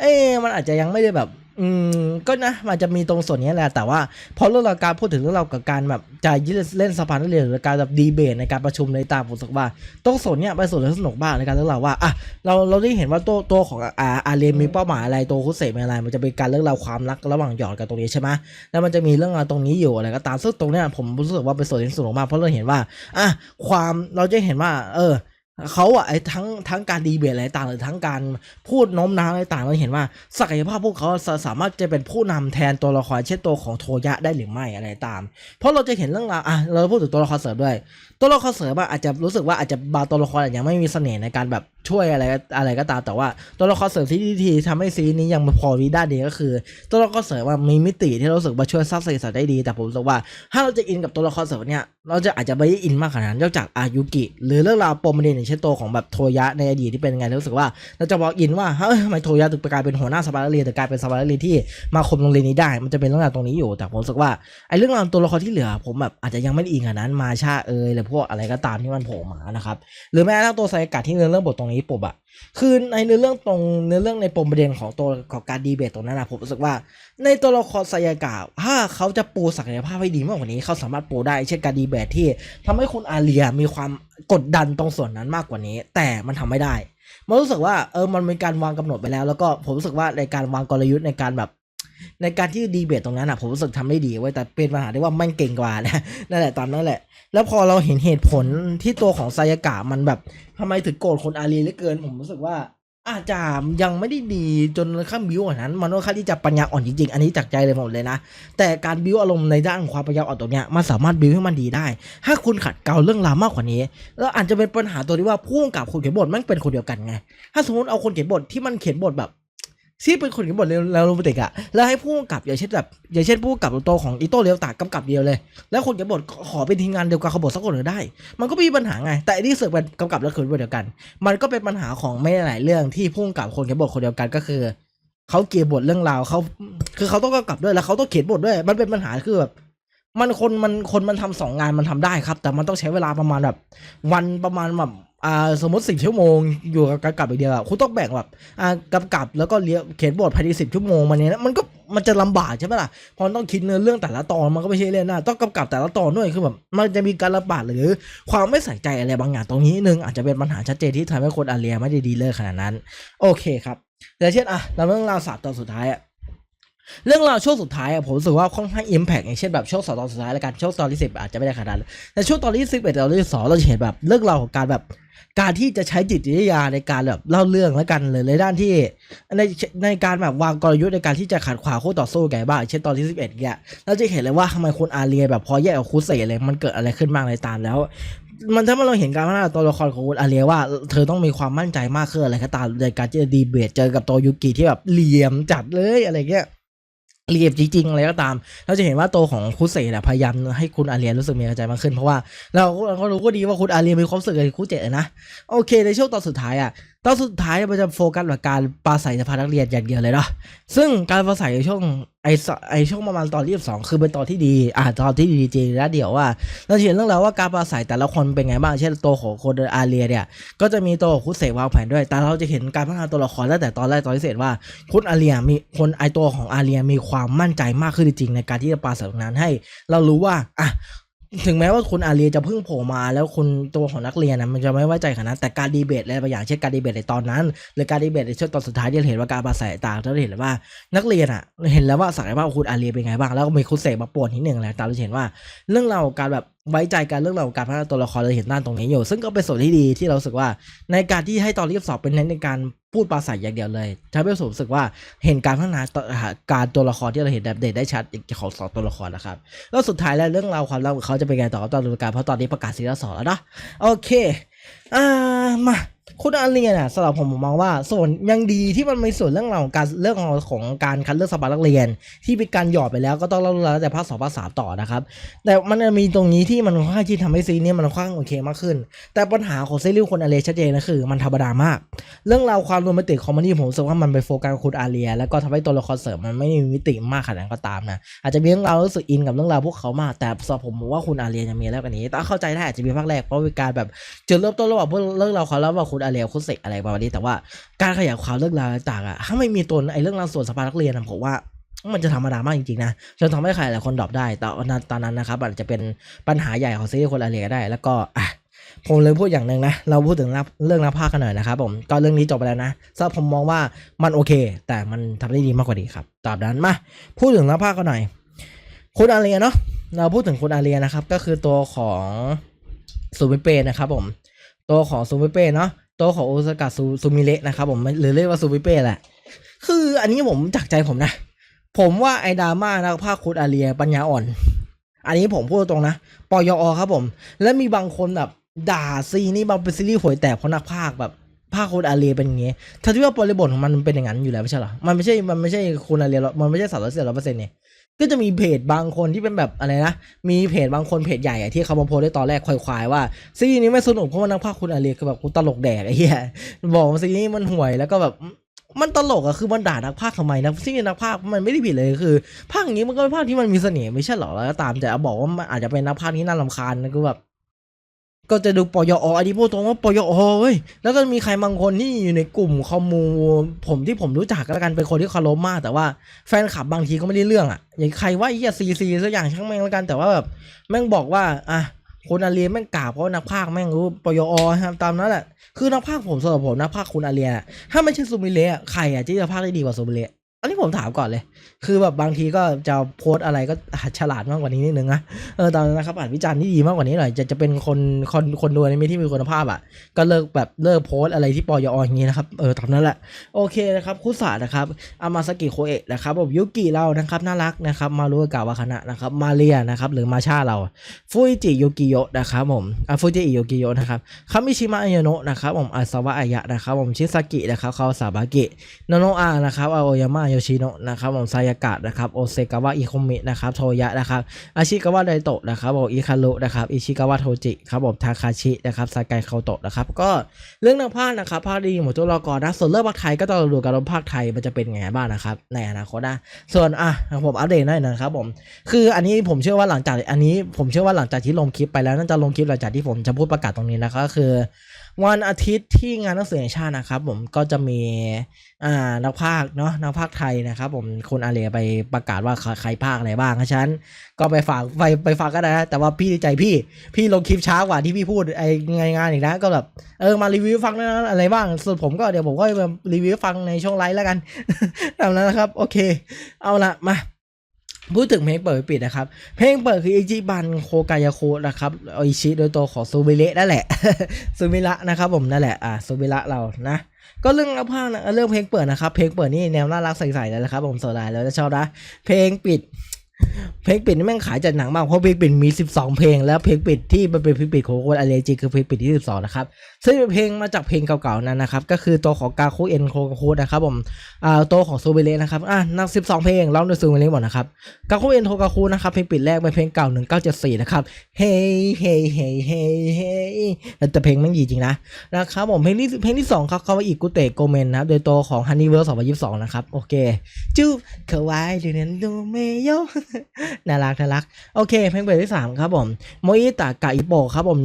เอ๊มันอาจจะยังไม่ได้แบบ อืมก็นะมันจะมีตรงส่วนนี้แหละแต่ว่าพอเรื่องราวการพูดถึงเรื่องราวกับการแบบจะยึดเล่นสภานักเรียนหรือการแบบดีเบตในการประชุมในตามผมสึกว่าตรงส่วนเนี้ยเป็นส่วนที่สนุกมากในการเรื่องราวว่าอะเราเราได้เห็นว่าตัวตัวของอาอาเรนมีเป้าหมายอะไรตัวคุเสมีอะไร มันจะเป็นการเรื่องราวความรักระหว่างหยอดกันตรงนี้ใช่ไหมแล้วมันจะมีเรื่องราวตรงนี้อยู่อะไรก็ตามซึ่งตรงเนี้ยผมรู้สึกว่าเป็นส่วนที่สนุกมากเพราะเราเห็นว่าอะความเราจะเห็นว่า เออ เขาอะไอ้ทั้งทั้งการดีเบตอะไรต่างหรือทั้งการพูดโน้มน้าวอะไรต่างเราเห็นว่าศักยภาพพวกเขาสาสามารถจะเป็นผู้นำแทนตัวละครเช่นตัวของโทยะได้หรือไม่อะไรตาม เพราะเราจะเห็นเรื่องราวอะเราพูดถึงตัวละครเสริมด้วย ตัวละครเสริมอะอาจจะรู้สึกว่าอาจจะบางตัวละครอาจจะยังไม่มีเสน่ห์ในการแบบช่วยอะไรอะไรก็ตามแต่ว่าตัวละครเสริมที่ดีทีทำให้ซีรีส์นี้ยังพอมีด้านดีก็คือ ตัวละครเสริมมีมิติที่เรารู้สึกว่าช่วยสร้างสีสันได้ดี แต่ผมรู้สึกว่า ถ้าเราจะอินกับตัวละครเสริมเนี่ยเราจะอาจจะไม่ได้อินมากขนาดนั้นนอกจากอายุกิ หรือเรื่องราวปมประเด็นอย่างเช่นตัวของแบบโทยะในอดีตที่เป็นไงรู้สึกว่าเราจะบอกอินว่าเฮ้ยทำไมโทยะถึงกลายเป็นหัวหน้าสภานักเรียแต่กลายเป็นสภานักเรียที่มาคุมโรงเรียนนี้ได้ มันจะเป็นเรื่องราวตรงนี้อยู่แต่ผมรู้สึกว่าไอ้เรื่องราวตัวละครที่เหลือ ผมแบบอาจจะยังไม่ได้อินขนาดนั้นมาชาเอยหรือพวกอะไรก็ตามที่มันโผล่มานะครับ หรือแม้กระทั่งตัวไซกะที่เนื้อเรื่องบทตรงนี้ปบอะคือในเนื้อเรื่องตรงเนื้อเรื่องในปมประเด็นของตัวของการดีเบตตรงนั้นนะผมรู้สึกว่า ในตัวละครไซยากะถ้าเขาจะปูศักยภาพให้ดีมากกว่านี้เขาสามารถปูได้เช่นการดีเบตที่ทำให้คุณอาเรียมีความกดดันตรงส่วนนั้นมากกว่านี้ แต่มันทำไม่ได้มันรู้สึกว่าเออมันมีการวางกำหนดไปแล้ว แล้วก็ผมรู้สึกว่าในการวางกลยุทธ์ในการแบบ ในการที่ดีเบตตรงนั้นอะผมรู้สึกทำได้ดีไว้แต่เป็นปัญหาที่ว่ามันเก่งกว่านะนั่นแหละตอนนั้นแหละ แล้วพอเราเห็นเหตุผลที่ตัวของไซยากะมันแบบทำไมถึงโกรธคนอารีเหลือเกิน ผมรู้สึกว่า อาจจะยังไม่ได้ดีจนขั้นบิวขนานั้น มันค่อนข้างที่จะปัญญาอ่อนจริงๆ อันนี้จากใจเลยผมเลยนะ แต่การบิวอารมณ์ในด้านของความปัญญาอ่อนตรงเนี้ยมันสามารถบิวให้มันดีได้ ถ้าคุณขัดเกลาเรื่องราวมากกว่านี้ แล้วอาจจะเป็นปัญหาตัวที่ว่าผู้กำกับคนเขียนบทมันเป็นคนเดียวกันไงถ้าสมมติเอาคนเขียนบทที่มันเขียนบทแบบ ที่เป็นคนเขียนบทแล้วโรแมนติกอะแล้วให้ผู้กำกับอย่างเช่นแบบอย่างเช่นผู้กำกับตัวของอิโต้เรียวตากำกับเดียวเลย แล้วคนเขียนบทขอเป็นทีมงานเดียวกันเขาบทสักคนหนึ่งได้ มันก็มีปัญหาไง แต่อันนี้เสือกเป็นกำกับแล้วเขียนบทเดียวกัน มันก็เป็นปัญหาของไม่หลายเรื่องที่ผู้กำกับคนเขียนบทคนเดียวกันก็คือเขาเขียนบทเรื่องราวเขาคือเขาต้องกำกับด้วยแล้วเขาต้องเขียนบทด้วย มันเป็นปัญหาคือแบบมันคนมันคนมันทำสองงานมันทำได้ครับ แต่มันต้องใช้เวลาประมาณแบบ วันประมาณแบบ อ่าสมมติสิบชั่วโมงอยู่กับการกำกับอย่างเดียวอะคุณต้องแบ่งแบบอ่ากำกับแล้วก็เลี้ยเขียนบทภายในสิบชั่วโมงมันเนี้ยมันก็มันจะลำบากใช่ไหมล่ะพราะมันต้องคิดเนื้อเรื่องแต่ละตอนมันก็ไม่ใช่เล่องนนะต้องกำกับแต่ละตอนด้วยคือแบบมันจะมีการลำบากหรือ ความไม่ใส่ใจอะไรบางอย่างตรงนี้นึงอาจจะเป็นปัญหาชัดเจนที่ทำให้คนอาเรียไม่ได้ดีเลยขนาดนั้น โอเคครับแต่เช่นอะเราเรื่องราวสามตอนสุดท้ายอะเรื่องราวช่วงสุดท้ายอะผมรู้สึกว่าค่อนข้างอิมแพกอย่างเช่นแบบช่วงสองตอนสุดท้ายแล้วกันช่วงตอนที่สิบอาจจะไม่ได้ขนาดนั้นแต่ช่วงตอนที่สิบเอ็ดตอนที่สองเราจะเห็นแบบเรื่องราวของการแบบ การที่จะใช้จิตวิทยาในการแบบเล่าเรื่องแล้วกันเลยในด้านที่ในในการแบบวางกลยุทธ์ในการที่จะขัดขวางคู่ต่อสู้ไงบ้างเช่นตอนที่สิบเอ็ดเนี่ยเราจะเห็นเลยว่าทำไมคุณอาเรียแบบพอแยกกับคุเสเลยมันเกิดอะไรขึ้นบ้างในตามแล้ว มันถ้าเราเห็นการพัฒนาตัวละครของคุณอาเรียว่า เธอต้องมีความมั่นใจมากขึ้นอะไรก็ตามในการที่จะดีเบตเจอกับตัวยูกิที่แบบเหลี่ยมจัดเลยอะไรเงี้ย เรียบจริงๆอะไรก็ตาม เราจะเห็นว่าตัวของคุเซ่พยายามให้คุณอาเรียรู้สึกมีกำลังใจมากขึ้นเพราะว่าเราเราก็รู้ก็ดีว่าคุณอาเรียมีความรู้สึกกับคุเจนะโอเคในช่วงตอนสุดท้ายอะ ตอนสุดท้ายมันจะโฟกัสกับการปราศัยสภานักเรียนอย่างเดียวเลยเนาะซึ่งการปราศัยในช่วงไอไอช่วงประมาณตอนที่สองคือเป็นตอนที่ดีอ่าตอนที่ดีจริงแล้วเดี๋ยวว่าเราเห็นเรื่องราวว่าการปราศัยแต่ละคนเป็นไงบ้าง เช่นตัวของคนอาเรียเนี่ย ก็จะมีตัวของคุเสวางแผนด้วย แต่เราจะเห็นการพัฒนาตัวละครตั้งแต่ตอนแรกตอนพิเศษว่าคุณอาเรียมีคนไอตัวของอาเรียมีความมั่นใจมากขึ้นจริงในการที่จะปราศัยตรงนั้นให้ เรารู้ว่าอะ ถึงแม้ว่าคุณอาเรียจะเพิ่งโผล่มาแล้วคุณตัวของนักเรียนนะมันจะไม่ไว้ใจขนาดนั้นแต่การดีเบตอะไรบางอย่างเช่นการดีเบตในตอนนั้น หรือการดีเบตในช่วงตอนสุดท้ายที่เราเห็นว่าการปราศัยต่างเราเห็นเลยว่านักเรียนอะ เห็นแล้วว่าศักยภาพของคุณอาเรียเป็นไงบ้างแล้วก็มีคุณเสกมาป่วนนิดหนึ่งแหละตามที่เห็นว่า เรื่องราวการแบบ ไว้ใจกันเรื่องราวของการพัฒนาตัวละครเราเห็นด้านตรงนี้อยู่ ซึ่งก็เป็นส่วนที่ดีที่เราสึกว่า ในการที่ให้ตอนรีบสอบเป็นเน้นในการพูดปราศัยอย่างเดียวเลยทำให้ผมรู้สึกว่าเห็นการพัฒนาการตัวละครที่เราเห็นแบบเด่นได้ชัดของสองตัวละครนะครับ แล้วสุดท้ายแล้วเรื่องราวความรักของเขาจะเป็นไงต่อตอนดูการเพราะตอนนี้ประกาศซีซั่นสองแล้วเนาะโอเคอ่ามา คุณอาเรียนอะสำหรับผมผมมองว่า ส่วนยังดีที่มันมีส่วนเรื่องราวของการเรื่องของของการคัดเลือกสปานักเรียน ที่เป็นการหยอดไปแล้วก็ต้องเล่าแล้วแต่ภาคสองภาคสามต่อนะครับ แต่มันมีตรงนี้ที่มันค่อนข้างที่ทำให้ซีนี้มันค่อนข้างโอเคมากขึ้น แต่ปัญหาของซีรีส์คนอาเรียชัดเจนนะคือ มันธรรมดามาก เรื่องราวความโรแมนติกคอมเมดี้ผมรู้สึกว่ามันไปโฟกัสคุณอาเรีย แล้วก็ทำให้ตัวละครเสริมมันไม่มีมิติมากขนาดนั้นก็ตามนะอาจจะมีเรื่องราวรู้สึกอินกับเรื่องราวพวกเขามากแต่สำหรับผมว่าคุณอาเรียยังมีแล้วกว่านี้แต่เข้าใจได้อาจจะมีภาคแรกเพราะเป็นการแบบจุดเริ่มต้นระหว่างเรื่องราวความแล้วว่าคุณอาเรียคุณเสกอะไรประมาณนี้แต่ว่าการขยายความเรื่องราวต่างๆอะถ้าไม่มีตัวไอ้เรื่องราวส่วนสภานักเรียนผมว่ามันจะธรรมดามากจริงๆนะจนทำให้ใครหลายคนดรอปได้แต่ตอนนั้นนะครับอาจจะเป็นปัญหาใหญ่ของซีรีส์คนอาเรียได้ แล้วก็อะผมเลยพูดอย่างหนึ่งนะ เราพูดถึงเรื่องนักพากันหน่อยนะครับผมก็เรื่องนี้จบไปแล้วนะสำหรับผมมองว่ามันโอเค แต่มันทำได้ดีมากกว่านี้ครับตามนั้นมาพูดถึงนักพากันหน่อย คุณอาเรียเนาะเราพูดถึงคุณอาเรียนะครับ ก็คือตัวของซูมิเป้นะครับผม ตัวของซูมิเป้เนาะ ตัวของโอซากะซูซูมิเระนะครับผมหรือเรียกว่าซูมิเป้แหละ คืออันนี้ผมจากใจผมนะ ผมว่าไอ้ดาม่านักภาคคุณอาเรียปัญญาอ่อน อันนี้ผมพูดตรงนะปยอครับผม และมีบางคนแบบด่าซีนี่บางเป็นซีรีส์หวยแตกเพราะนักภาคแบบภาคคุณอาเรียเป็นอย่างงี้ถ้าที่ว่าบริบทของมันเป็นอย่างนั้นอยู่แล้วไม่ใช่หรอ มันไม่ใช่ มันไม่ใช่คุณอาเรียหรอกมันไม่ใช่สารเสียร้อยเปอร์เซ็นต์เนี่ย ก็จะมีเพจบางคนที่เป็นแบบอะไรนะ มีเพจบางคนเพจใหญ่อะที่เขามาโพสได้ตอนแรกควายๆว่าซีรีส์นี้ไม่สนุกเพราะว่านักภาคคุณอาเรียคือแบบกูตลกแดกไอ้เหี้ยบอกว่าซีรีส์นี้มันห่วยแล้วก็แบบมันตลกอะคือมันด่านักภาคทำไมนะซึ่งนักภาคมันไม่ได้ผิดเลยคือภาคอย่างนี้มันก็เป็นภาคที่มันมีเสน่ห์ไม่ใช่หรอแล้วตามแต่เอาบอกว่ามันอาจจะเป็นนักภาคที่น่ารำคาญนะคือแบบ ก็จะดูปยออันนี้พูดตรงว่าปยอเว้ยแล้วก็มีใครบางคนที่อยู่ในกลุ่มคอมมูผมที่ผมรู้จักก็แล้วกันเป็นคนที่เคารพมาก แต่ว่าแฟนคลับบางทีก็ไม่ได้เรื่องอะอย่างใครว่าไอ้ซีซีสักอย่างช่างแม่งแล้วกันแต่ว่าแบบแม่งบอกว่าอะคนอาเรียแม่งกล่าวเพราะนักพากย์แม่งรู้ปยอครับตามนั้นแหละคือนักพากย์ผมสำหรับผมนักพากย์คุณอาเรียถ้าไม่ใช่ซูมิเละใครอะที่จะพากย์ได้ดีกว่าซูมิเละ อันนี้ผมถามก่อนเลย คือแบบบางทีก็จะโพสอะไรก็ฉลาดมากกว่านี้นิดนึงนะ เออตอนนั้นนะครับอ่านวิจารณ์ที่ดีมากกว่านี้หน่อย จะจะเป็นคนคนคนดูอนิเมะที่มีคุณภาพอะ ก็เลิกแบบเลิกโพสอะไรที่ปอยออย่างนี้นะครับ เออตามนั้นแหละ โอเคนะครับคุสานะครับอามาสกิโคเอะนะครับผมยุกิเรานะครับน่ารักนะครับ มารุกาวาคณะนะครับ มาเรียนะครับหรือมาชาเรา ฟุยจิโยกิโยะนะครับผมอะฟุจิโยกิโยะนะครับคามิชิมะอายโนะนะครับผมอาซาวะอายะนะครับผมชิซากินะครับคาวซาบากิโนโนะอานะครับอาโอยามะโยชิโนะนะครับผมไซายากะนะครับโอเซกาวะอิคุมินะครับโทยะนะครับอาชิกาวะไดโตะนะครับผมอิคารุนะครับอิชิกาวะโทจิครับผมทาคาชินะครับซากายเคาโตะนะครับก็เรื่องนักพากย์นะครับภาคดีหมดตัวละครนะส่วนเรื่องภาคไทยก็ต้องดูกันว่าภาคไทยมันจะเป็นไงบ้างนะครับในอนาคตนะส่วนอะผมอัปเดตหน่อยนะครับผมคืออันนี้ผมเชื่อว่าหลังจากอันนี้ผมเชื่อว่าหลังจากที่ลงคลิปไปแล้วน่าจะลงคลิปหลังจากที่ผมจะพูดประกาศตรงนี้นะครับก็คือ วันอาทิตย์ที่งานหนังสือแห่งชาตินะครับ ผมก็จะมีอ่านักพากเนาะนักพากไทยนะครับ ผมคนอาเรียไปประกาศว่าใครใครพากย์อะไรบ้างฉะนั้นก็ไปฝากไปไปฝากก็ได้นะแต่ว่าพี่ใจพี่พี่ลงคลิปช้ากว่าที่พี่พูดไอ้งานงานอีกนะก็แบบเออมารีวิวฟังนะอะไรบ้างส่วนผมก็เดี๋ยวผมก็รีวิวฟังในช่วงไลฟ์แล้วกันตามนั้นนะครับ โอเค เอาละมา พูดถึงเพลงเปิดปิดนะครับ เพลงเปิดคืออิจิบันโคกายาโคนะครับอิชิโดยตัวของซูบิเระนั่นแหละซูบิระนะครับผมนั่นแหละอ่าซูบิระเรานะก็เรื่องรับภาคนะเรื่องเพลงเปิดนะครับ เพลงเปิดนี่แนวน่ารักใสๆเลยนะครับผมสดายแล้วจะชอบนะเพลงปิด เพลงปิดนี่แม่งขายจัดหนังมาก เพราะเพลงปิดมี 12 เพลง แล้วเพลงปิดที่มันเป็นเพลงปิดของคนอเลจิคือเพลงปิดที่ 12 นะครับ ซึ่งเป็นเพลงมาจากเพลงเก่าๆ นั้นนะครับ ก็คือตัวของกาคูเอ็นโคกาคูนะครับผมอ่าตัวของโซเบเลนะครับ อะนัก 12 เพลงร้องโดยซูเบเลหมดนะครับ กาคูเอ็นโคกาคูนะครับ เพลงปิดแรกเป็นเพลงเก่า 1974 นะครับ เฮ้เฮ้เฮ้เฮ้เฮ้แต่เพลงแม่งดีจริงนะ นะครับผม เพลงที่เพลงที่สองครับคาว่าอิกุเตะโกเมนนะครับ โดยตัวของฮันนี่เวิร์ส2022 นะครับ โอเคจูเขาไว้ดูนั้นดูเมโยน่ารักน่ารัก โอเค เพลงเบรกที่ 3 ครับผมโมอิตะกะอิโปะครับผม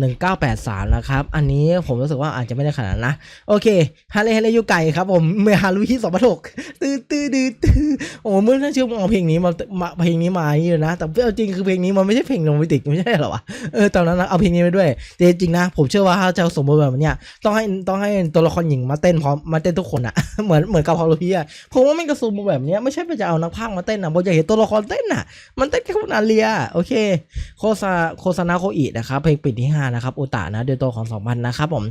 1983 นะครับ อันนี้ผมรู้สึกว่าอาจจะไม่ได้ขนาดนั้นนะโอเคฮาเลฮาเลยูไก่ครับผม เมฮารุฮิสองพันหกตื้อตื้อตื้อตื้อโอ้เมื่อท่านชื่อมเอาเพลงนี้มามาเพลงนี้มานี่เลยนะ แต่เอาจริงคือเพลงนี้มันไม่ใช่เพลงโรแมนติกไม่ใช่หรอวะเออตอนนั้นเอาเพลงนี้ไปด้วยแต่จริงนะ ผมเชื่อว่าถ้าจะสมบูรณ์แบบเนี้ยต้องให้ต้องให้ตัวละครหญิงมาเต้นพร้อมมาเต้นทุกคนอะเหมือนเหมือนกับพอลพีอะผมว่าไม่กระสุนแบบเนี้ยไม่ใช่ไปจะเอานักพากย์มาเต้นอะผมอยากเห็นตัวละครเต้นอะมันเต้นแค่คุณอาเลีย โอเค โคซาโคซานาโคอินะครับ เพลงปิดที่ 5 นะครับอุตะนะโดยตัวของ 2,000 นะครับผม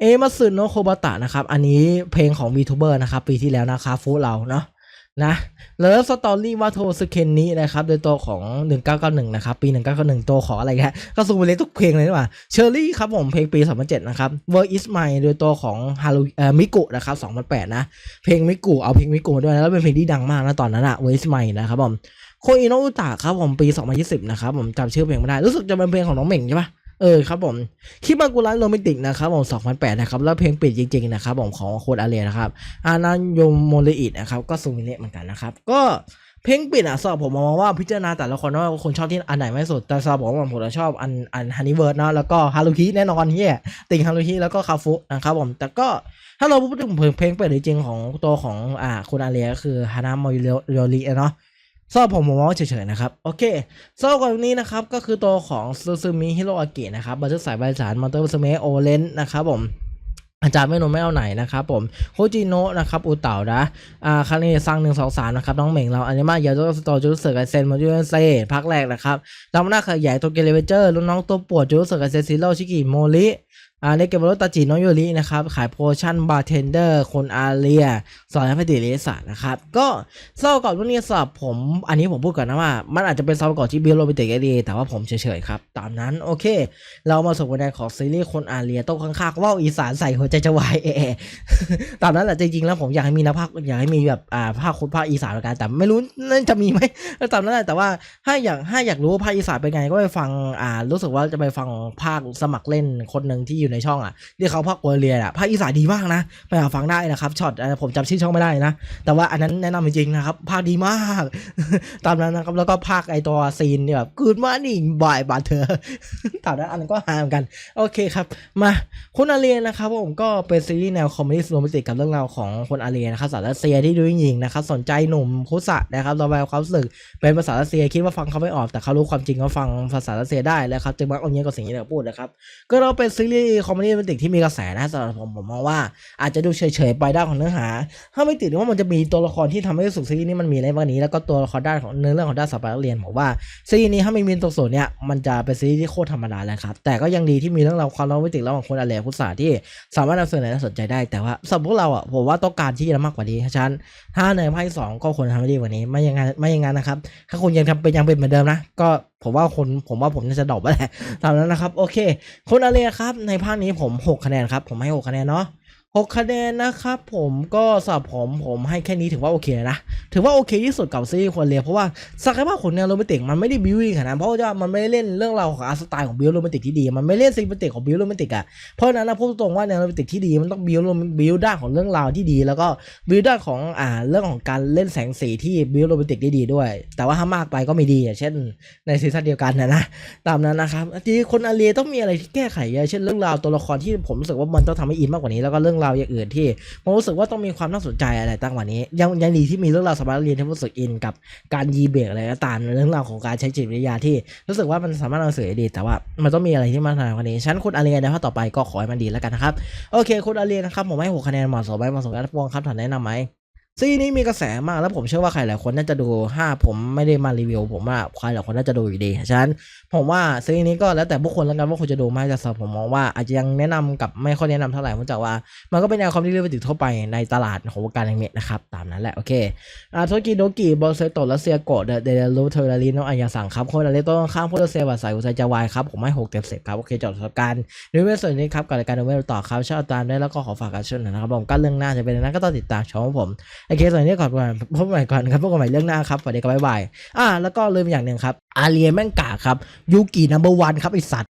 เอมาสึโนะโคบะตะนะครับ อันนี้เพลงของ VTuber นะครับ ปีที่แล้วนะครับฟูเราเนาะนะแล้วสตอรี่ว่าโทสเคนนี้นะครับ โดยตัวของ 1991 นะครับ ปี 1991 ตัวของอะไรแค่ก็ซูมไปเลยทุกเพลงเลยนี่หว่าเชอร์รี่ครับผมเพลงปี 2007 นะครับ Word is My โดยตัวของฮารุเอ่อมิกุนะครับ 2008 นะ เพลงมิกุเอาเพลงมิกุมาด้วยนะแล้วเป็นเพลงที่ดังมากนะตอนนั้นอะ Word is My นะครับผม โคอิโนอุตะครับผมปี 2020 นะครับผมจำชื่อเพลงไม่ได้ รู้สึกจะเป็นเพลงของน้องเหม่งใช่ปะเออครับผมคิมากุระโรแมนติกนะครับผม2008 นะครับ แล้วเพลงปิดจริงๆนะครับผมของโคดอาเรียนะครับอานันโยโมเลอินะครับก็ซูมิเนะเหมือนกันนะครับ ก็เพลงปิดอะสำหรับผมมองว่าพิจารณาแต่ละคนว่าคนชอบที่อันไหนมากที่สุดแต่สำหรับผมผมชอบอันอันฮันนี่เวิร์ดนะแล้วก็ฮารุฮิแน่นอนเฮียติงฮารุฮิแล้วก็คาฟุนะครับผมแต่ก็ถ้าเราพูดถึงเพลงเปิดจริงๆของตัวของอ่าคุณอาเรียก็คือฮานาโมโยริเนาะ สำหรับผมผมว่าเฉยๆนะครับ โอเคสำหรับวันนี้นะครับ ก็คือตัวของซูซูมิฮิโรอากินะครับบันทึกสายใบสารมอนเตอร์สเมโอเลนนะครับผมอาจารย์ไม่นมไม่เอาไหนนะครับผมโคจิโนะนะครับอูเต่านะอ่าคาเนซังหนึ่งสองสามนะครับน้องเหม่งเราอันนี้มาเยอะตัวสตอจูเสือไกเซนมาจูเซพักแรกนะครับดาวหน้าขยายตัวเกเลเวเจอร์รุ่นน้องตัวปวดจูเสือไกเซนซิโร่ชิกิโมริ อาในเกมรถตาจิโนโยรินะครับ ขายโพชั่นบาร์เทนเดอร์คนอาเรีย สอนให้พดิเลสานนะครับ ก็เศร้าก่อนวันนี้สำหรับผม อันนี้ผมพูดก่อนนะว่า มันอาจจะเป็นเศร้าก่อนที่บิลโรบิติกดี แต่ว่าผมเฉยๆครับ ตามนั้นโอเค เรามาสู่วันแรกของซีรีส์คนอาเรียโต้ข้างๆว่าอีสานใส่หัวใจจะวายเอตามนั้นแหละจริงๆแล้วผมอยากให้มีนะภาคอยากให้มีแบบอ่าภาคคุณภาคอีสานเหมือนกันแต่ไม่รู้นั่นจะมีไหมตามนั้นแหละแต่ว่าถ้าอยากถ้าอยากรู้ว่าภาคอีสานเป็นไงก็ไปฟังอ่ารู้สึกว่าจะไปฟังภาคสมัครเล่นคนหนึ่งที่อยู่ในช่องอะที่เขาภาคโอเรียอะภาคอีสานดีมากนะไปหาฟังได้นะครับช็อตผมจำชื่อช่องไม่ได้นะ แต่ว่าอันนั้นแนะนำจริงๆนะครับภาคดีมาก ตามนั้นนะครับแล้วก็ภาคไอตัวซีนเนี่ยแบบกูดมานี่บ่ายบาดเธอตามนั้นอันนั้นก็หาเหมือนกัน โอเคครับ มาคุณอาเรียนนะครับผมก็เป็นซีรีส์แนวคอมเมดี้โรแมนติกกับเรื่องราวของคนอาเรียนนะครับสาวรัสเซียที่ดูหญิงนะครับสนใจหนุ่มคุสะนะครับระบายความรู้สึกเป็นภาษารัสเซียคิดว่าฟังเขาไม่ออกแต่เขารู้ความจริงเขาฟังภาษารัสเซียได้แล้วครับจึงมักเอาเงี้ยกับสิ่งที่เราพูดนะครับก็เราเป็นซีรีส์คอมเมดี้โรแมนติกที่มีกระแสนะสำหรับผมผมมองว่าอาจจะดูเฉยๆไปด้านของเนื้อหา ถ้าไม่ติดว่ามันจะมีตัวละครที่ทำให้รู้สึกซีรีส์นี้มันมีอะไรบ้างนี้ แล้วก็ตัวละครด้านของเนื้อเรื่องของด้านสถาปัตยเรียนผมว่าซีรีส์นี้ถ้าไม่มีตัวส่วนเนี้ยมันจะเป็นซีรีส์ที่โคตรธรรมดาเลยครับแต่ก็ยังดีที่มีเรื่องราวความโรแมนติกระหว่างคนอาเลียพุทธาที่สามารถนำเสนอน่าสนใจได้แต่ว่าสำหรับพวกเราอะผมว่าต้องการที่จะมากกว่านี้ฉะนั้นถ้าในภาคที่สองก็ควรทำให้ดีกว่านี้ไม่อย่างนั้นไม่อย่างนั้นนะครับถ้าคุณยังทำเป็นยังเป็นเหมือนเดิมนะก็ผมว่าคนผมว่าผมน่าจะดรอปไปแหละตามนั้นนะครับ โอเค คนอาเลียครับ ในภาคนี้ผม 6 คะแนนครับ ผมให้ 6 คะแนนเนาะ 6คะแนนนะครับผมก็สำหรับผมผมให้แค่นี้ถือว่าโอเคนะ ถือว่าโอเคที่สุดกับซีรีส์คนเรียเพราะว่าศักยภาพของแนวโรแมนติกมันไม่ได้บิวอิงขนาดนั้นเพราะว่ามันไม่ได้เล่นเรื่องราวของอาร์สไตล์ของบิวโรแมนติกที่ดี มันไม่เล่นซีนโรแมนติกของบิวโรแมนติกอะเพราะฉะนั้นนะพูดตรงว่าแนวโรแมนติกที่ดีมันต้องบิวบิวด้านของเรื่องราวที่ดี แล้วก็บิวด้านของอ่าเรื่องของการเล่นแสงสีที่บิวโรแมนติกได้ดีด้วย แต่ว่าถ้ามากไปก็ไม่ดีอย่างเช่น ในซีซั่นเดียวกันนะนะตามนั้นนะครับทีคนอาเรียต้องมีอะไรที่แก้ไขเช่นเรื่องราวตัวละครที่ผมรู้สึกว่ามันต้องทำให้อินมากกว่านี้แล้วก็เรื่องราวอย่างอื่นที่ผมรู้สึกว่าต้องมีความน่าสนใจอะไรตั้งกว่านี้ ยังยังดีที่มีเรื่องราวสามารถเรียนที่รู้สึกอินกับการยีเบรกอะไรก็ตามเรื่องราวของการใช้จิตวิทยาที่รู้สึกว่ามันสามารถนำเสนอดี แต่ว่ามันต้องมีอะไรที่มากกว่านี้ฉันคุณอาเรียนในภาคต่อไปก็ขอให้มันดีแล้วกันนะครับโอเคคุณอาเรียนนะครับผมให้หกคะแนนเหมาะสมไหมเหมาะสมกับพวงครับถามแนะนำไหม ซีนี้มีกระแสมากแล้วผมเชื่อว่าใครหลายคนน่าจะดูห้าผมไม่ได้มารีวิว ผมว่าใครหลายคนน่าจะดูอยู่ดีฉะนั้นผมว่าซีนี้ก็แล้วแต่บุคคลแล้วกันว่าคุณจะดูไหมแต่สำหรับผมมองว่าอาจจะยังแนะนำกับไม่ค่อยแนะนำเท่าไหร่เนื่องจากว่า มันก็เป็นแนวคอมที่เรียกว่าติดทั่วไปในตลาดของวงการอนิเมะนะครับตามนั้นแหละโอเคอาโทกิโดกิบอลเซโตะและเซียโกะเดเดเดลูเทอร์ลีโนอายาสังครับคนอะไรต้นข้างพูดเซียวัสายอุซัยจาวายครับผมให้หกเต็มสิบครับโอเคจบสำหรับการดูเวส่วนนี้ครับกับรายการดูเวต่อครับชอบตามได้แล้วก็ขอฝากกันช่วยหน่อยนะครับผมก็เรื่องหน้าจะเป็นนั้นก็ต้องติดตามชมของผมโอเคส่วนนี้ก่อนก่อนพบกันใหม่ก่อนครับพบกันใหม่เรื่องหน้าครับสวัสดีครับบ๊ายบายอ่าแล้วก็ลืมอย่างหนึ่งครับอาเรียแม่งกาครับยูกินัมเบอร์วันครับไอสัตว